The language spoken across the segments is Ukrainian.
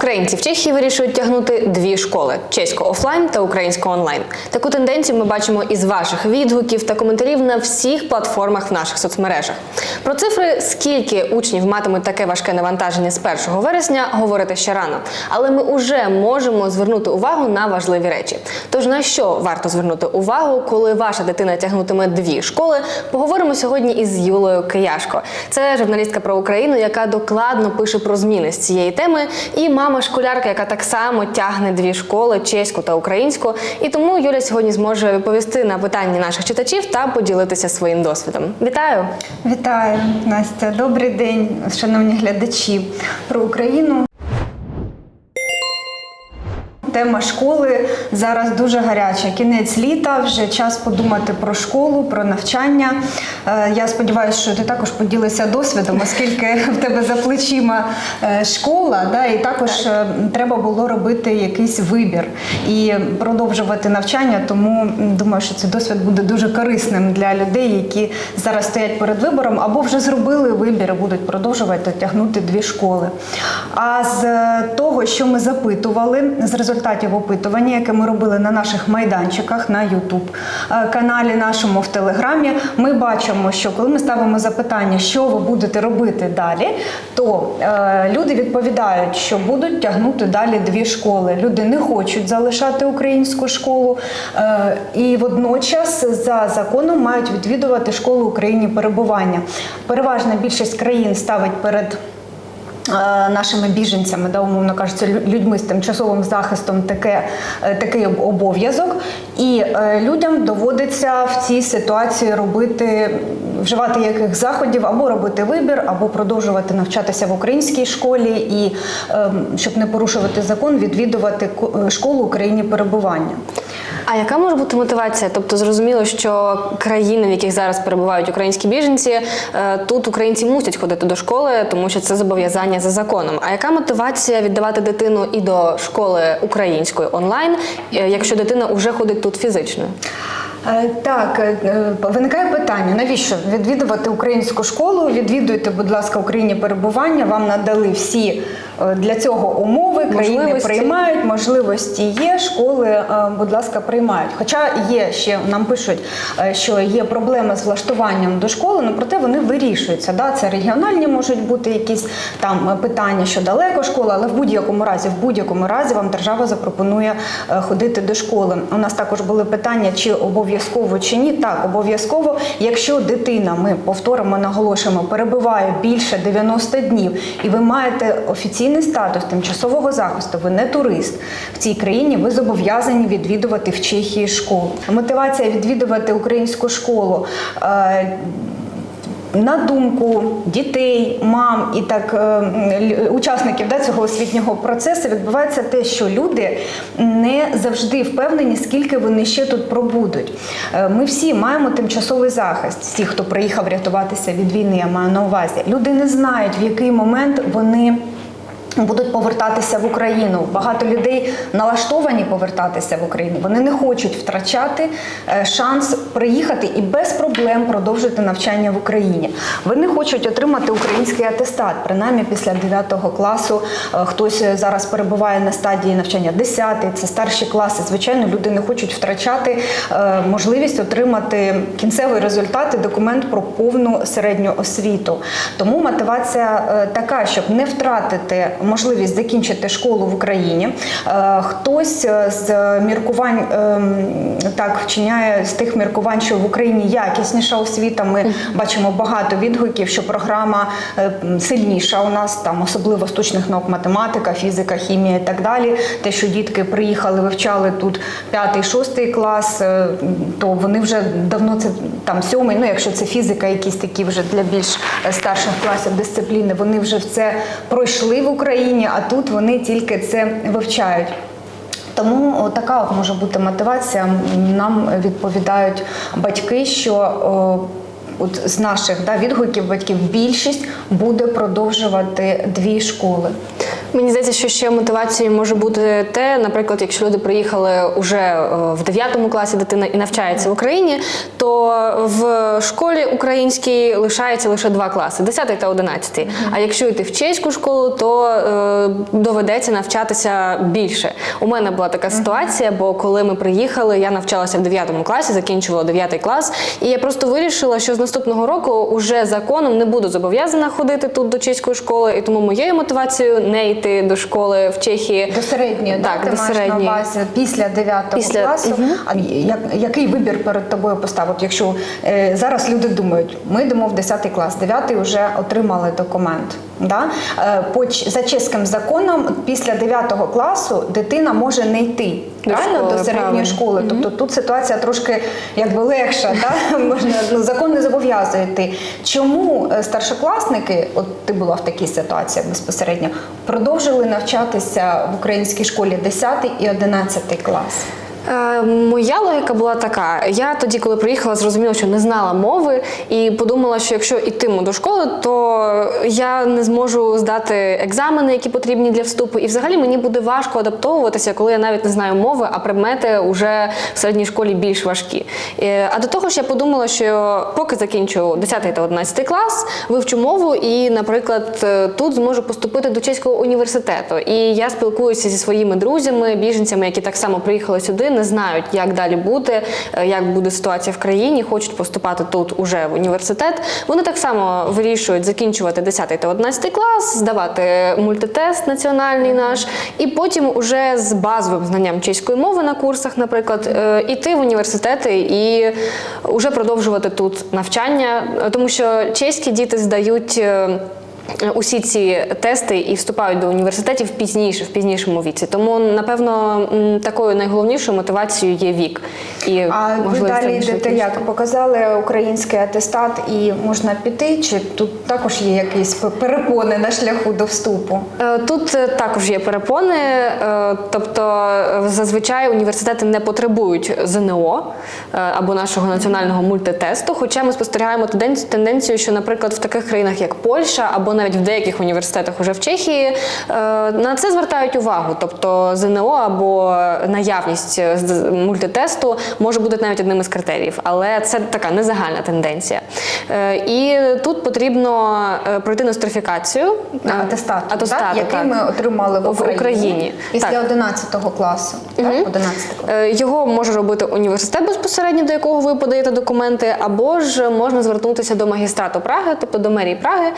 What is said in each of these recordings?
Українці в Чехії вирішують тягнути дві школи: чеську офлайн та українську онлайн. Таку тенденцію ми бачимо із ваших відгуків та коментарів на всіх платформах в наших соцмережах. Про цифри, скільки учнів матимуть таке важке навантаження з 1 вересня, говорити ще рано. Але ми вже можемо звернути увагу на важливі речі. Тож на що варто звернути увагу, коли ваша дитина тягнутиме дві школи? Поговоримо сьогодні із Юлою Кияшко. Це журналістка про Україну, яка докладно пише про зміни з цієї теми, і мама школярка, яка так само тягне дві школи чеську та українську. І тому Юля сьогодні зможе відповісти на питання наших читачів та поділитися своїм досвідом. Вітаю! Вітаю, Настя. Добрий день, шановні глядачі про Україну. Тема школи зараз дуже гаряча. Кінець літа, вже час подумати про школу, про навчання. Е, Я сподіваюся, що ти також поділишся досвідом, оскільки в тебе за плечима е, школа, да, і також е, треба було робити якийсь вибір і продовжувати навчання. Тому думаю, що цей досвід буде дуже корисним для людей, які зараз стоять перед вибором або вже зробили вибір і будуть продовжувати тягнути дві школи. А з того, що ми запитували, з результатів опитування, яке ми робили на наших майданчиках на YouTube е, каналі нашому в Телеграмі, ми бачимо, що коли ми ставимо запитання, що ви будете робити далі, то е, люди відповідають, що будуть тягнути далі дві школи. Люди не хочуть залишати українську школу е, і водночас за законом мають відвідувати школу Україні перебування. Переважна більшість країн ставить перед Нашими біженцями, да, умовно кажучи, людьми з тимчасовим захистом таке, е, такий обов'язок, і е, людям доводиться в цій ситуації робити, вживати яких заходів або робити вибір, або продовжувати навчатися в українській школі, і ем, щоб не порушувати закон, відвідувати ко- е, школу Україні перебування. А яка може бути мотивація? Тобто зрозуміло, що країни, в яких зараз перебувають українські біженці, е, тут українці мусять ходити до школи, тому що це зобов'язання за законом. А яка мотивація віддавати дитину і до школи української онлайн, е, якщо дитина вже ходить тут фізично? Е, Так, виникає питання: навіщо відвідувати українську школу? Відвідуйте, будь ласка, Україні перебування. Вам надали всі для цього умови. Країни приймають, можливості є. Школи, е, будь ласка, приймають. Хоча є ще нам пишуть, е, що є проблеми з влаштуванням до школи, але проте вони вирішуються. Да? Це регіональні можуть бути якісь там е, питання, що далеко школа, але в будь-якому разі, в будь-якому разі вам держава запропонує е, ходити до школи. У нас також були питання, чи обов'язково чи ні. Так, обов'язково, якщо дитина, ми повторимо, наголошуємо, перебуває більше 90 днів, і ви маєте офіційний статус тимчасового захисту, ви не турист в цій країні, ви зобов'язані відвідувати в Чехії школу. Мотивація відвідувати українську школу. е, на думку дітей, мам і так е, учасників да, цього освітнього процесу відбувається те, що люди не завжди впевнені, скільки вони ще тут пробудуть. Е, Ми всі маємо тимчасовий захист. Всі, хто приїхав рятуватися від війни, я маю на увазі. Люди не знають, в який момент вони. Будуть повертатися в Україну. Багато людей налаштовані повертатися в Україну. Вони не хочуть втрачати е, шанс приїхати і без проблем продовжити навчання в Україні. Вони хочуть отримати український атестат. Принаймні після 9 класу е, хтось зараз перебуває на стадії навчання 10, це старші класи. Звичайно, люди не хочуть втрачати е, можливість отримати кінцевий результат і документ про повну середню освіту. Тому мотивація е, така, щоб не втратити можливість закінчити школу в Україні. Е, Хтось е, з міркувань ем, так вчиняє з тих міркувань, що в Україні якісніша освіта. Ми бачимо багато відгуків, що програма е, сильніша у нас, там особливо з точних наук, математика, фізика, хімія і так далі. Те, що дітки приїхали, вивчали тут п'ятий, шостий клас, то вони вже давно це там сьомий. Ну якщо це фізика, якісь такі вже для більш старших класів дисципліни, вони вже в це пройшли в Україні, а тут вони тільки це вивчають. Тому така може бути мотивація. Нам відповідають батьки, що о, от з наших да, відгуків батьків більшість буде продовжувати дві школи. Мені здається, що ще мотивацією може бути те, наприклад, якщо люди приїхали уже е, в 9 класі дитина і навчається в Україні, то в школі українській лишається лише два класи 10 та 11. А якщо йти в чеську школу, то е, доведеться навчатися більше. У мене була така ситуація, бо коли ми приїхали, я навчалася в 9 класі, закінчувала 9 клас, і я просто вирішила, що з наступного року уже законом не буду зобов'язана ходити тут до чеської школи, і тому моєю мотивацією не йти до школи в Чехії. До середньої, так, ти до маєш середньої. на увазі після 9 Після- класу. А як, який вибір перед тобою поставив? Якщо е, зараз люди думають, ми йдемо в 10 клас, 9 вже отримали документ. Да? Е, за чеським законом, після 9 класу дитина може не йти До правильно, школи, до середньої правильно. школи. Тобто тут ситуація трошки якби легша. Да? Можна, ну, закон не зобов'язує йти. Чому е, старшокласники, от ти була в такій ситуації безпосередньо, продовжили навчатися в українській школі 10 і 11 клас? Е, Моя логіка була така: я тоді, коли приїхала, зрозуміла, що не знала мови, і подумала, що якщо йтиму до школи, то я не зможу здати екзамени, які потрібні для вступу. І взагалі мені буде важко адаптовуватися, коли я навіть не знаю мови, а предмети вже в середній школі більш важкі. Е, А до того ж, я подумала, що поки закінчу 10 та 11 клас, вивчу мову і, наприклад, е, тут зможу поступити до чеського університету. І я спілкуюся зі своїми друзями, біженцями, які так само приїхали сюди, не знають, як далі буде, е, як буде ситуація в країні, хочуть поступати тут уже в університет. Вони так само вирішують закінчувати 10 та 11 клас, здавати мультитест національний наш, і потім уже з базовим знанням чеської мови на курсах, наприклад, е, іти в університети і вже продовжувати тут навчання, Е, тому що чеські діти здають. Усі ці тести і вступають до університетів пізніше, в пізнішому віці. Тому, напевно, такою найголовнішою мотивацією є вік. І А ви далі йдете як? Показали український атестат і можна піти? Чи тут також є якісь перепони на шляху до вступу? Е, Тут е, також є перепони, е, тобто зазвичай університети не потребують ЗНО або нашого національного мультитесту. Хоча ми спостерігаємо тенденцію, що, наприклад, в таких країнах, як Польща, або навіть в деяких університетах уже в Чехії, е, на це звертають увагу. Тобто ЗНО або наявність мультитесту може бути навіть одним із критеріїв, але це така незагальна тенденція. Е, І тут потрібно е, пройти нострифікацію. На атестат, Атестату, так, який так. ми отримали в В Україні, Україні, після так. 11 класу. Так? 11. Е, Його може робити університет безпосередньо, до якого ви подаєте документи, або ж можна звернутися до магістрату Праги, тобто до мерії Праги,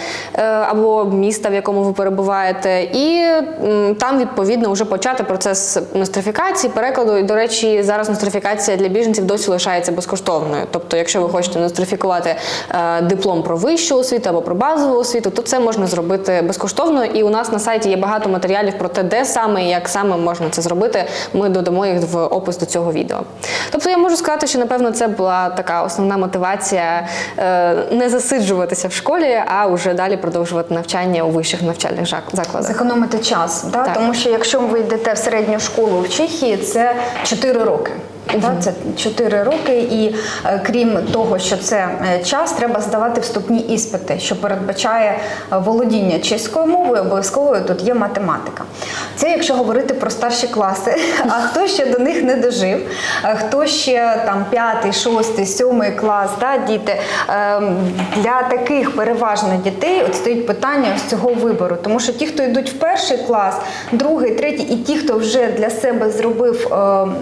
або міста, в якому ви перебуваєте, і там відповідно вже почати процес нострифікації, перекладу. І, до речі, зараз нострифікація для біженців досі лишається безкоштовною. Тобто, якщо ви хочете нострифікувати е, диплом про вищу освіту або про базову освіту, то це можна зробити безкоштовно. І у нас на сайті є багато матеріалів про те, де саме і як саме можна це зробити. Ми додамо їх в опис до цього відео. Тобто я можу сказати, що напевно це була така основна мотивація е, не засиджуватися в школі, а вже далі продовжувати навчання у вищих навчальних закладах. Зекономити час, да? Так. тому що якщо ви йдете в середню школу в Чехії, це 4 роки. Да, це 4 роки, і е, крім того, що це е, час, треба здавати вступні іспити, що передбачає е, володіння чеською мовою, обов'язковою тут є математика. Це якщо говорити про старші класи. А хто ще до них не дожив, хто ще там 5, 6, 7 клас, да, діти для таких переважно дітей от стоїть питання ось цього вибору. Тому що ті, хто йдуть в перший клас, другий, третій, і ті, хто вже для себе зробив, ем,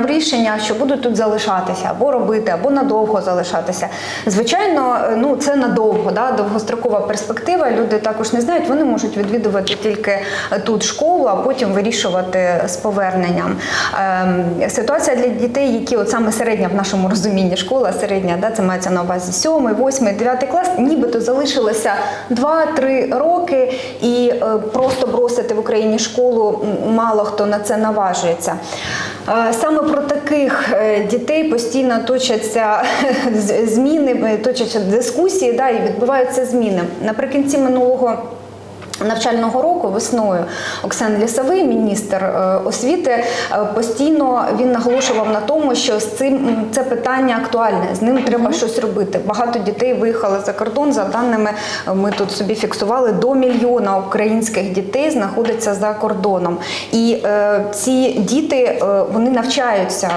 прийняв рішення, що будуть тут залишатися, або робити, або надовго залишатися. Звичайно, е, ну це надовго, да, довгострокова перспектива. Люди також не знають, вони можуть відвідувати тільки тут школу, а потім вирішувати з поверненням. Ем, ситуація для дітей, які от саме середня в нашому розумінні школа, середня, да, це мається на увазі 7, 8, 9 клас, нібито залишилося 2-3 роки, і е, просто бросити в Україні школу мало хто на це наважується. Е, Саме про таких е, дітей постійно точаться зміни, точаться дискусії, да, і відбуваються зміни. Наприкінці минулого Навчального року весною Оксан Лісовий, міністр е, освіти, е, постійно він наголошував на тому, що з цим це питання актуальне. З ним треба щось робити. Багато дітей виїхали за кордон. За даними е, ми тут собі фіксували, до мільйона українських дітей знаходиться за кордоном. І е, ці діти е, вони навчаються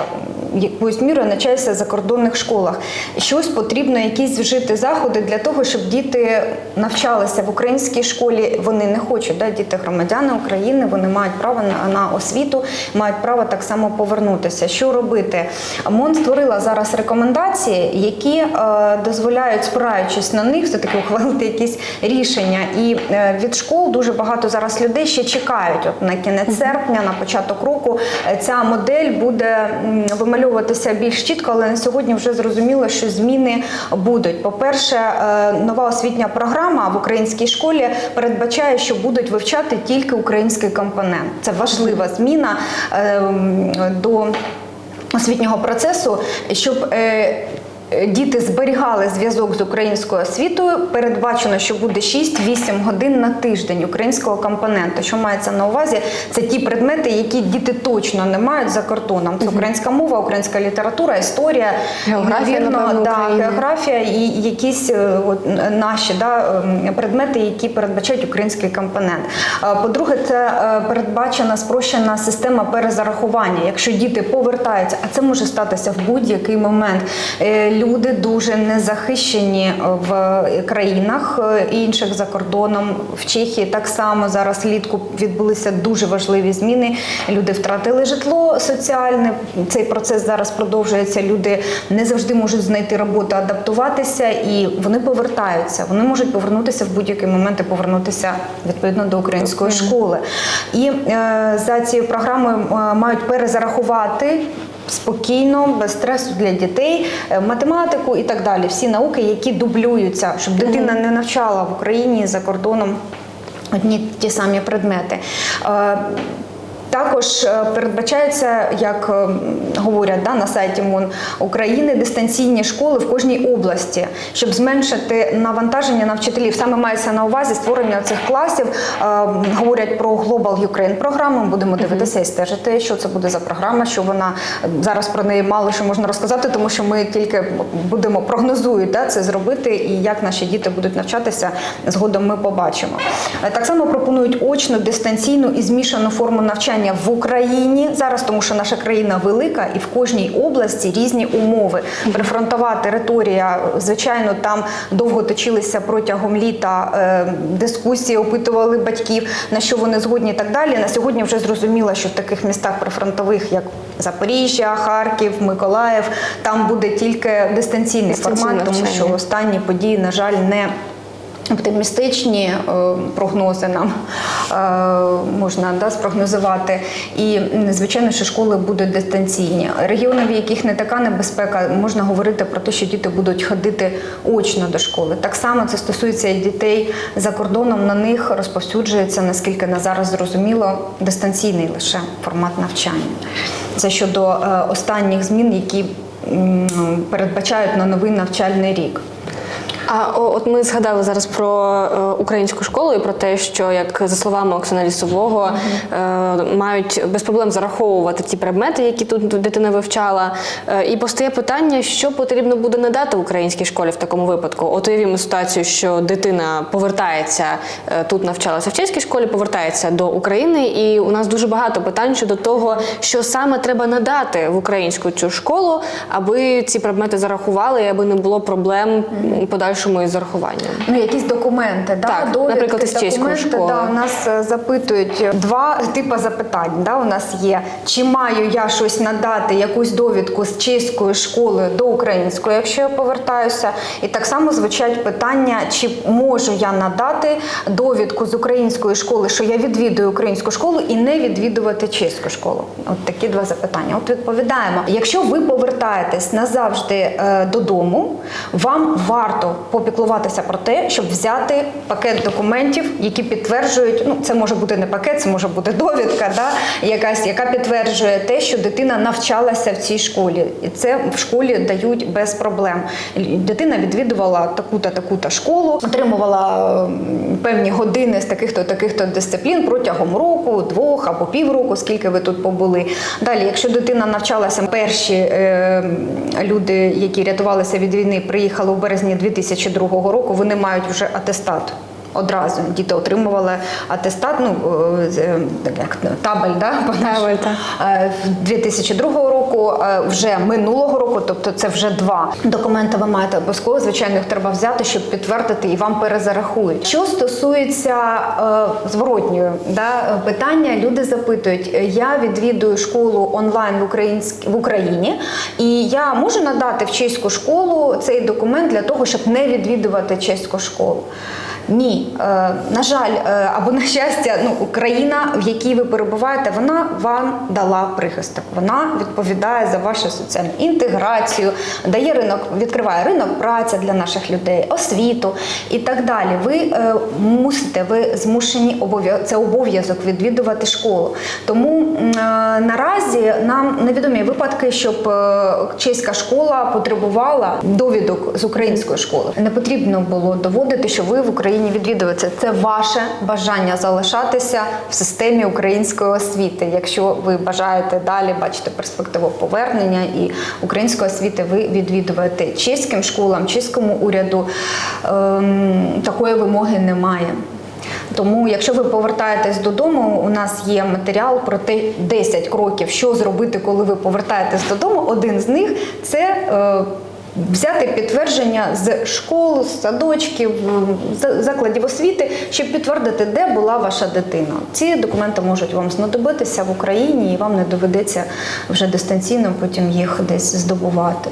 якоюсь мірою навчаються в закордонних школах. Щось потрібно, якісь вжити заходи для того, щоб діти навчалися в українській школі. Вони не хочуть, да? діти громадяни України, вони мають право на, на освіту, мають право так само повернутися. Що робити? МОН створила зараз рекомендації, які е, дозволяють, спираючись на них, все таки ухвалити якісь рішення. І е, від школ дуже багато зараз людей ще чекають. От на кінець серпня, на початок року, е, ця модель буде вимальовуватися більш чітко, але на сьогодні вже зрозуміло, що зміни будуть. По-перше, е, нова освітня програма в українській школі передбачає, що будуть вивчати тільки український компонент. Це важлива зміна е, до освітнього процесу, щоб е, Діти зберігали зв'язок з українською освітою. Передбачено, що буде 6-8 годин на тиждень українського компоненту. Що мається на увазі? Це ті предмети, які діти точно не мають за кордоном. Це українська мова, українська література, історія, Географія, напевно, да, географія і якісь е, от, наші да, ем, предмети, які передбачають український компонент. Е, По-друге, це е, передбачена спрощена система перезарахування. Якщо діти повертаються, а це може статися в будь-який момент. Люди дуже незахищені в країнах е, інших за кордоном. В Чехії так само зараз влітку відбулися дуже важливі зміни. Люди втратили житло соціальне. Цей процес зараз продовжується. Люди не завжди можуть знайти роботу, адаптуватися, і вони повертаються. Вони можуть повернутися в будь-який момент і повернутися відповідно до української школи. І е, за цією програмою е, мають перезарахувати. Спокійно, без стресу для дітей, е, математику і так далі. Всі науки, які дублюються, щоб дитина не навчала в Україні за кордоном одні ті самі предмети. Також е, передбачається, як е, говорять да, на сайті МОН України, дистанційні школи в кожній області, щоб зменшити навантаження на вчителів. Саме мається на увазі створення цих класів. Е, Говорять про Global Ukraine програму. Будемо дивитися і стежити, що це буде за програма, що вона зараз про неї мало що можна розказати, тому що ми тільки будемо прогнозують да, це зробити, і як наші діти будуть навчатися згодом. Ми побачимо. Так само пропонують очну, дистанційну і змішану форму навчання в Україні зараз, тому що наша країна велика і в кожній області різні умови. Прифронтова територія, звичайно, там довго точилися протягом літа е, дискусії, опитували батьків, на що вони згодні і так далі. На сьогодні вже зрозуміло, що в таких містах прифронтових, як Запоріжжя, Харків, Миколаїв, там буде тільки дистанційний формат, тому що останні події, на жаль, не Оптимістичні е, прогнози нам е, можна да, спрогнозувати. І звичайно, що школи будуть дистанційні. Регіони, в яких не така небезпека, можна говорити про те, що діти будуть ходити очно до школи. Так само це стосується і дітей за кордоном. На них розповсюджується, наскільки на зараз зрозуміло, дистанційний лише формат навчання. Це щодо е, останніх змін, які передбачають на новий навчальний рік. А от ми згадали зараз про е, українську школу і про те, що як за словами Оксана Лісового е, мають без проблем зараховувати ті предмети, які тут дитина вивчала. Е, і постає питання, що потрібно буде надати українській школі в такому випадку. От уявімо ситуацію, що дитина повертається тут, навчалася в чеській школі, повертається до України, і у нас дуже багато питань щодо того, що саме треба надати в українську цю школу, аби ці предмети зарахували, і аби не було проблем м, подальшому із зарахуванням. Ну, якісь документи, да? Так, довідки, наприклад, із чеської школи. Да, у нас е, запитують два типи запитань. Да, у нас є, чи маю я щось надати, якусь довідку з чеської школи до української, якщо я повертаюся. І так само звучать питання, чи можу я надати довідку з української школи, що я відвідую українську школу і не відвідувати чеську школу. От такі два запитання. От відповідаємо. Якщо ви повертаєтесь назавжди е, додому, вам варто попіклуватися про те, щоб взяти пакет документів, які підтверджують, ну це може бути не пакет, це може бути довідка, да, якась, яка підтверджує те, що дитина навчалася в цій школі. І це в школі дають без проблем. Дитина відвідувала таку-то таку-то школу, отримувала певні години з таких-то таких-то дисциплін протягом року, двох або півроку, скільки ви тут побули. Далі, якщо дитина навчалася, перші е, люди, які рятувалися від війни, приїхали у березні 2002 року, вони мають вже атестат. Одразу діти отримували атестат, ну е, е, як табель, да, Табель, так. Е, 2002 року, е, вже минулого року, тобто це вже два документи. Ви маєте обов'язково. Звичайно, їх треба взяти, щоб підтвердити і вам перезарахують. Що стосується зворотньої да, питання, люди запитують: я відвідую школу онлайн в українськ... в Україні, і я можу надати в чеську школу цей документ для того, щоб не відвідувати чеську школу. Ні, е, на жаль, е, або на щастя, ну країна, в якій ви перебуваєте, вона вам дала прихисток. Вона відповідає за вашу соціальну інтеграцію, дає ринок, відкриває ринок праці для наших людей, освіту і так далі. Ви е, мусите, ви змушені це обов'язок відвідувати школу. Тому наразі нам невідомі випадки, щоб чеська школа потребувала довідок з української школи. Не потрібно було доводити, що ви в Україні відвідуєте. Це ваше бажання залишатися в системі української освіти. Якщо ви бажаєте далі бачити перспективу повернення і української освіти, ви відвідуєте чеським школам, чеському уряду ем, такої вимоги немає. Тому, якщо ви повертаєтесь додому, у нас є матеріал про те 10 кроків, що зробити, коли ви повертаєтесь додому. Один з них це е, взяти підтвердження з школ, з садочків, закладів освіти, щоб підтвердити, де була ваша дитина. Ці документи можуть вам знадобитися в Україні, і вам не доведеться вже дистанційно потім їх десь здобувати.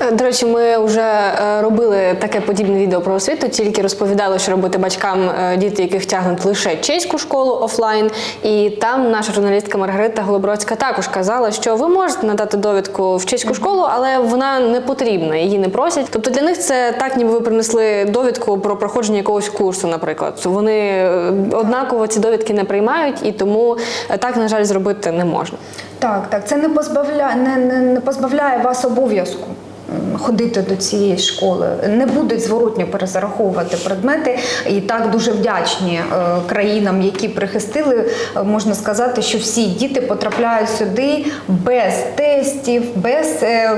Е, До речі, ми вже е, робили таке подібне відео про освіту, тільки розповідали, що робити батькам е, діти, яких тягнуть лише чеську школу офлайн. І там наша журналістка Маргарита Голобродська також казала, що ви можете надати довідку в чеську школу, але вона не потрібна, її не просять. Тобто для них це так, ніби ви принесли довідку про проходження якогось курсу, наприклад. Вони однаково ці довідки не приймають, і тому так, на жаль, зробити не можна. Так, так, це не позбавляє, не, не, не позбавляє вас обов'язку. М, Ходити до цієї школи не будуть зворотньо перезараховувати предмети, і так дуже вдячні е, країнам, які прихистили. Е, Можна сказати, що всі діти потрапляють сюди без тестів, без е,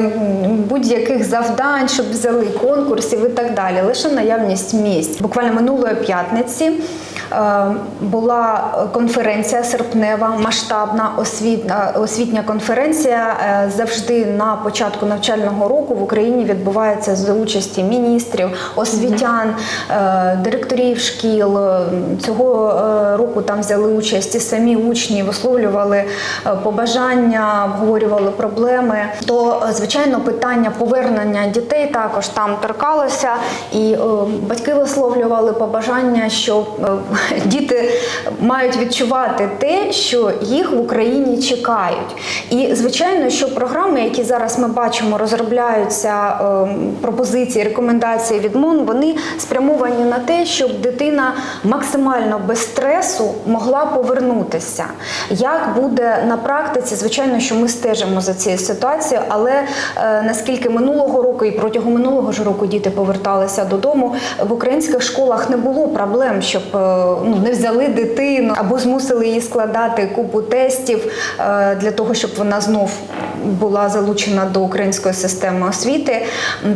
будь-яких завдань, щоб взяли конкурсів і так далі. Лише наявність місць. Буквально минулої п'ятниці е, була конференція серпнева, масштабна освітня, освітня конференція. Е, Завжди на початку навчального року в Україні відбувається за участі міністрів, освітян, е, директорів шкіл. Е, Цього е, року там взяли участь і самі учні, висловлювали побажання, обговорювали проблеми. То, звичайно, питання повернення дітей також там торкалося, і батьки висловлювали побажання, що діти мають відчувати те, що їх в Україні чекають. І звичайно, що програми, які зараз ми бачимо, розробляються е, пропозиції, рекомендації від МОН, вони спрямовані на те, щоб дитина максимально без стресу могла повернутися. Як буде на практиці, звичайно, що ми стежимо за цією ситуацією, але е, наскільки минулого року і протягом минулого ж року діти поверталися додому, в українських школах не було проблем, щоб е, ну, не взяли дитину або змусили її складати купу тестів е, для того, щоб вона знов була залучена до української системи освіти.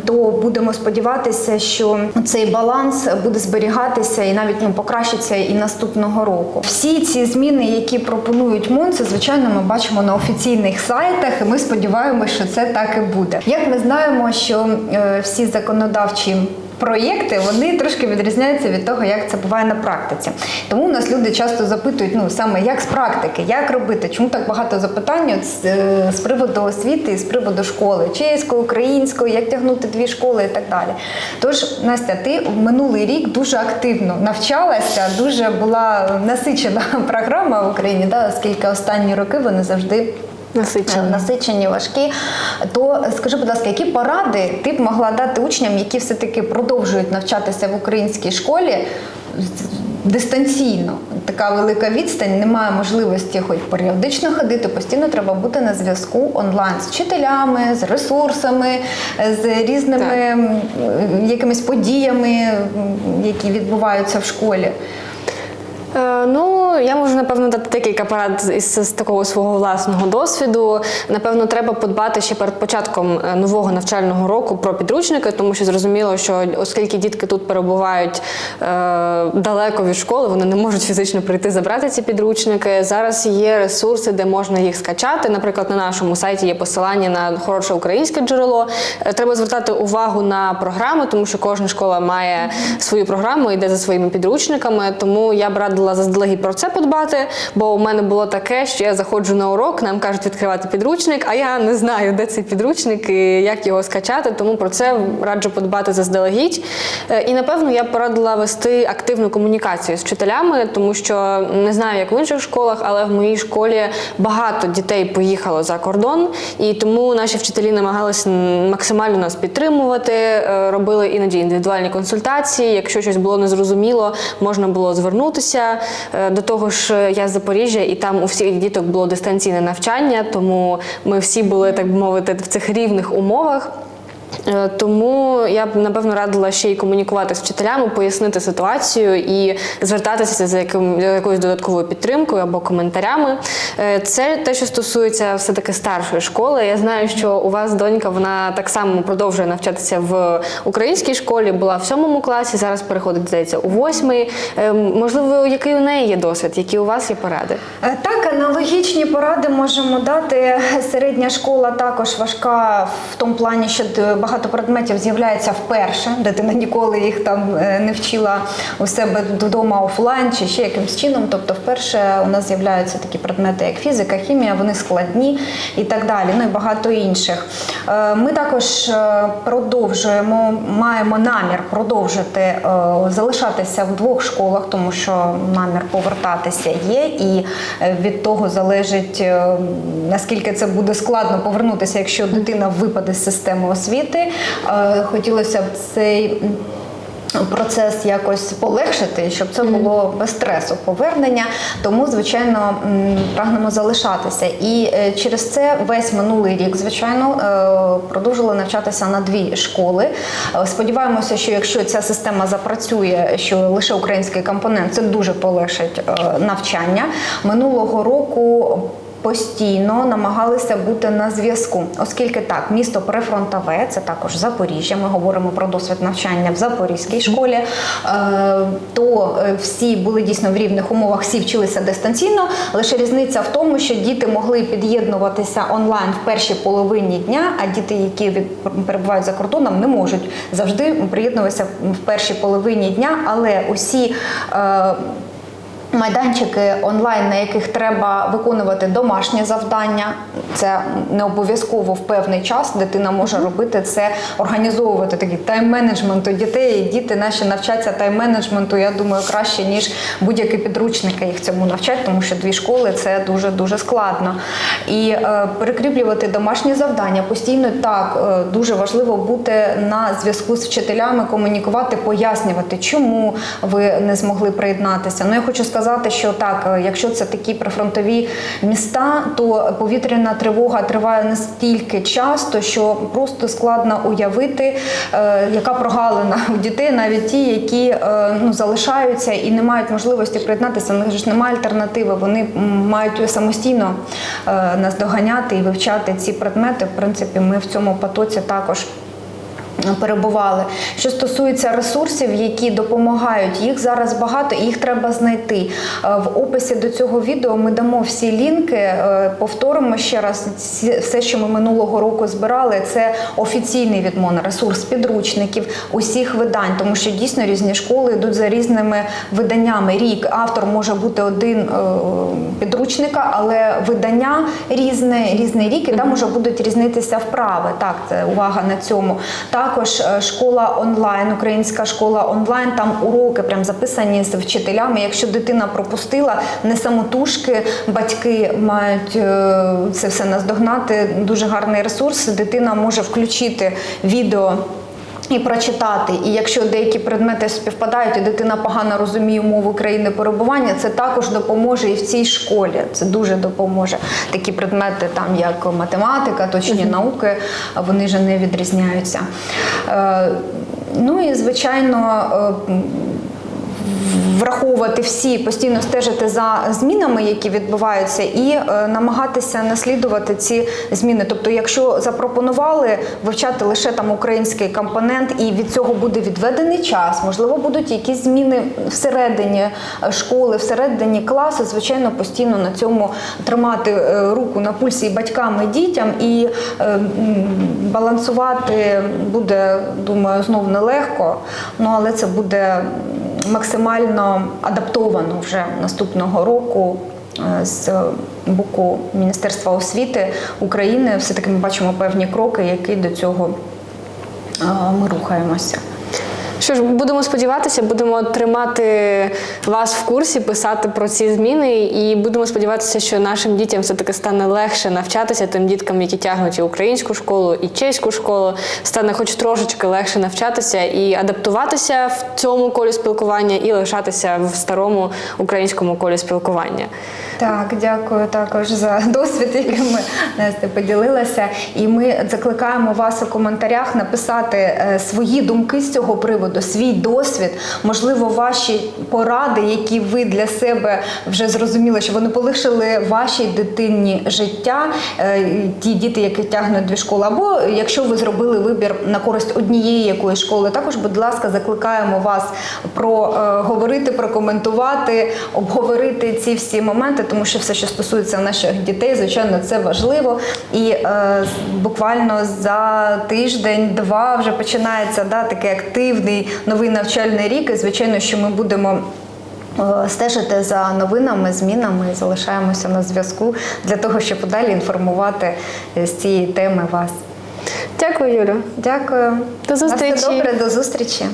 То будемо сподіватися, що цей баланс буде зберігатися і навіть ну, покращиться і наступного року. Всі ці зміни, які пропонують МОН, це звичайно ми бачимо на офіційних сайтах, і ми сподіваємося, що це так і буде. Як ми знаємо, що е, всі законодавчі проєкти вони трошки відрізняються від того, як це буває на практиці. Тому у нас люди часто запитують, ну саме як з практики, як робити, чому так багато запитань от з, е, з приводу освіти з приводу школи, чеської, української, як тягнути дві школи і так далі. Тож, Настя, ти в минулий рік дуже активно навчалася, дуже була насичена програма в Україні, да, оскільки останні роки вони завжди Насичені. е, насичені, важкі. То скажи, будь ласка, які поради ти б могла дати учням, які все-таки продовжують навчатися в українській школі дистанційно? Така велика відстань, немає можливості хоч періодично ходити, постійно треба бути на зв'язку онлайн з вчителями, з ресурсами, з різними Так. якимись подіями, які відбуваються в школі. Е, Ну, я можу напевно дати декілька порад із з такого свого власного досвіду. Напевно, треба подбати ще перед початком е, нового навчального року про підручники, тому що зрозуміло, що оскільки дітки тут перебувають е, далеко від школи, вони не можуть фізично прийти забрати ці підручники. Зараз є ресурси, де можна їх скачати. Наприклад, на нашому сайті є посилання на хороше українське джерело. Е, Треба звертати увагу на програми, тому що кожна школа має свою програму, йде за своїми підручниками. Тому я б радила заздалегідь про це подбати. Бо у мене було таке, що я заходжу на урок, нам кажуть відкривати підручник, а я не знаю, де цей підручник і як його скачати. Тому про це раджу подбати заздалегідь. Е, І напевно я порадила вести активну комунікацію з вчителями, тому що не знаю, як в інших школах, але в моїй школі багато дітей поїхало за кордон, і тому наші вчителі намагалися максимально нас підтримувати, е, робили іноді індивідуальні консультації. Якщо щось було незрозуміло, можна було звернутися. Е, До того ж, я з Запоріжжя, і там у всіх діток було дистанційне навчання, тому ми всі були, так би мовити, в цих рівних умовах. Е, Тому я б напевно радила ще й комунікувати з вчителями, пояснити ситуацію і звертатися за яким за якоюсь додатковою підтримкою або коментарями. Е, Це те, що стосується все таки старшої школи. Я знаю, що у вас донька вона так само продовжує навчатися в українській школі, була в сьомому класі, зараз переходить здається у восьмий. Е, Можливо, який у неї є досвід, які у вас є поради? Так, аналогічні поради можемо дати. Середня школа також важка в тому плані, що багато предметів з'являється вперше. Дитина ніколи їх там е, не вчила у себе вдома офлайн чи ще якимсь чином. Тобто, вперше у нас з'являються такі предмети, як фізика, хімія, вони складні і так далі. Ну і багато інших. Е, Ми також е, продовжуємо, маємо намір продовжити залишатися в двох школах, тому що намір повертатися є, і від того залежить наскільки це буде складно повернутися, якщо дитина випаде з системи освіти. Е, Хотілося б цей. Процес якось полегшити, щоб це було без стресу повернення. Тому, звичайно, прагнемо залишатися. І е, через це весь минулий рік, звичайно, е, продовжили навчатися на дві школи. Сподіваємося, що якщо ця система запрацює, що лише український компонент, це дуже полегшить навчання. Минулого року. Постійно намагалися бути на зв'язку, оскільки так, місто прифронтове, це також Запоріжжя. Ми говоримо про досвід навчання в Запорізькій школі. е, То е, всі були дійсно в рівних умовах, всі вчилися дистанційно. Лише різниця в тому, що діти могли під'єднуватися онлайн в першій половині дня, а діти, які перебувають за кордоном, не можуть завжди приєднуватися в першій половині дня, але усі. Майданчики онлайн, на яких треба виконувати домашнє завдання, це не обов'язково в певний час. Дитина може робити це, організовувати такий тайм-менеджмент у дітей. Діти наші навчаться тайм-менеджменту. Я думаю, краще ніж будь-які підручники їх цьому навчать, тому що дві школи це дуже дуже складно. І е, перекріплювати домашні завдання постійно так е, дуже важливо бути на зв'язку з вчителями, комунікувати, пояснювати, чому ви не змогли приєднатися. Ну я хочу сказати, що так, е, якщо це такі прифронтові міста, то повітряна тривога триває настільки часто, що просто складно уявити, е, яка прогалина у дітей, навіть ті, які е, ну, залишаються і не мають можливості приєднатися. У них ж немає альтернативи. Вони мають самостійно нас доганяти і вивчати ці предмети. В принципі, ми в цьому потоці також. Перебували. Що стосується ресурсів, які допомагають, їх зараз багато, і їх треба знайти. Е, В описі до цього відео ми дамо всі лінки. е, Повторимо ще раз все, що ми минулого року збирали. Це офіційний від МОН ресурс підручників усіх видань, тому що дійсно різні школи йдуть за різними виданнями. Рік автор може бути один е, підручника, але видання різне, різний рік, і там може будуть різнитися вправи. Так, це увага на цьому. Так, також е, школа онлайн, українська школа онлайн. Там уроки прям записані з вчителями. Якщо дитина пропустила, не самотужки, батьки мають е, це все наздогнати. Дуже гарний ресурс. Дитина може включити відео. І прочитати, і якщо деякі предмети співпадають, і дитина погано розуміє мову країни перебування, це також допоможе і в цій школі. Це дуже допоможе. Такі предмети, там як математика, точні науки, вони вже не відрізняються. Е, Ну і звичайно. Враховувати всі, постійно стежити за змінами, які відбуваються, і е, намагатися наслідувати ці зміни. Тобто, якщо запропонували вивчати лише там український компонент, і від цього буде відведений час, можливо, будуть якісь зміни всередині е, школи, всередині класу. Звичайно, постійно на цьому тримати е, руку на пульсі і батькам, і дітям, і балансувати буде, думаю, знов нелегко. Ну але це буде максимально адаптовано вже наступного року е, з боку Міністерства освіти України. Все таки ми бачимо певні кроки, які до цього е, ми рухаємося. Що ж, будемо сподіватися, будемо тримати вас в курсі, писати про ці зміни, і будемо сподіватися, що нашим дітям все таки стане легше навчатися тим діткам, які тягнуть і українську школу, і чеську школу, стане хоч трошечки легше навчатися і адаптуватися в цьому колі спілкування, і лишатися в старому українському колі спілкування. Так, дякую також за досвід, яким Настя поділилася. І ми закликаємо вас у коментарях написати е, свої думки з цього приводу, свій досвід, можливо, ваші поради, які ви для себе вже зрозуміли, що вони полишили вашій дитині життя, е, ті діти, які тягнуть дві школи, або якщо ви зробили вибір на користь однієї якоїсь школи, також, будь ласка, закликаємо вас про е, прокоментувати, обговорити ці всі моменти, тому що все, що стосується наших дітей, звичайно, це важливо. І е, буквально за тиждень-два вже починається да, такий активний новий навчальний рік. І звичайно, що ми будемо. е, Стежити за новинами, змінами і залишаємося на зв'язку для того, щоб подалі інформувати е, з цієї теми вас. Дякую, Юлю. Дякую. До На все зустрічі. добре, до зустрічі.